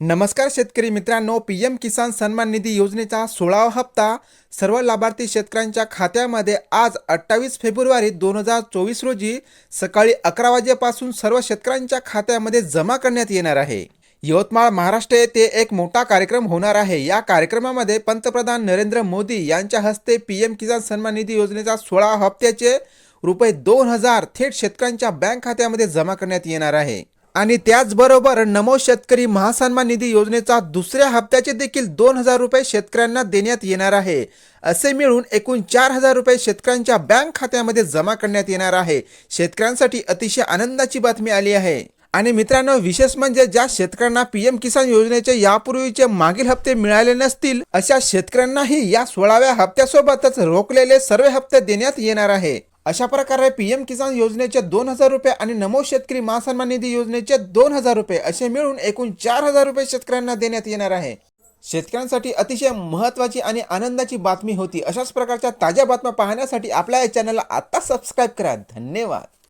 नमस्कार शेतकरी मित्रांनो पी एम किसान सन्मान निधी योजनेचा सोळावा हप्ता सर्व लाभार्थी शेतकऱ्यांच्या खात्यामध्ये आज अठ्ठावीस फेब्रुवारी दोन हजार चोवीस रोजी सकाळी अकरा वाजेपासून सर्व शेतकऱ्यांच्या खात्यामध्ये जमा करण्यात येणार आहे. यवतमाळ महाराष्ट्र येथे एक मोठा कार्यक्रम होणार आहे. या कार्यक्रमामध्ये पंतप्रधान नरेंद्र मोदी यांच्या हस्ते पी एम किसान सन्मान निधी योजनेचा सोळा हप्त्याचे रुपये दोन हजार थेट शेतकऱ्यांच्या बँक खात्यामध्ये जमा करण्यात येणार आहे. आणि त्याचबरोबर नमो शेतकरी महासन्मान निधी योजनेचा दुसऱ्या हप्त्याचे देखील दोन हजार रुपये शेतकऱ्यांना देण्यात येणार आहे. असे मिळून एकूण चार हजार रुपये शेतकऱ्यांच्या बँक खात्यामध्ये जमा करण्यात येणार आहे. शेतकऱ्यांसाठी अतिशय आनंदाची बातमी आली आहे. आणि मित्रांनो विशेष म्हणजे ज्या शेतकऱ्यांना पीएम किसान योजनेचे यापूर्वीचे मागील हप्ते मिळाले नसतील अशा शेतकऱ्यांनाही या सोळाव्या हप्त्यासोबतच रोखलेले सर्व हप्ते देण्यात येणार आहे. अशा प्रकारे पी एम किसान योजनेचे दोन हजार रुपये आणि नमो शेतकरी महासन्मान निधी योजनेचे दोन हजार रुपये असे मिळून एकूण चार हजार रुपये शेतकऱ्यांना देण्यात येणार आहे. शेतकऱ्यांसाठी अतिशय महत्त्वाची आणि आनंदाची बातमी होती अशाच प्रकारच्या ताज्या बातम्या पाहण्यासाठी आपल्या या चॅनलला आता सबस्क्राईब करा. धन्यवाद.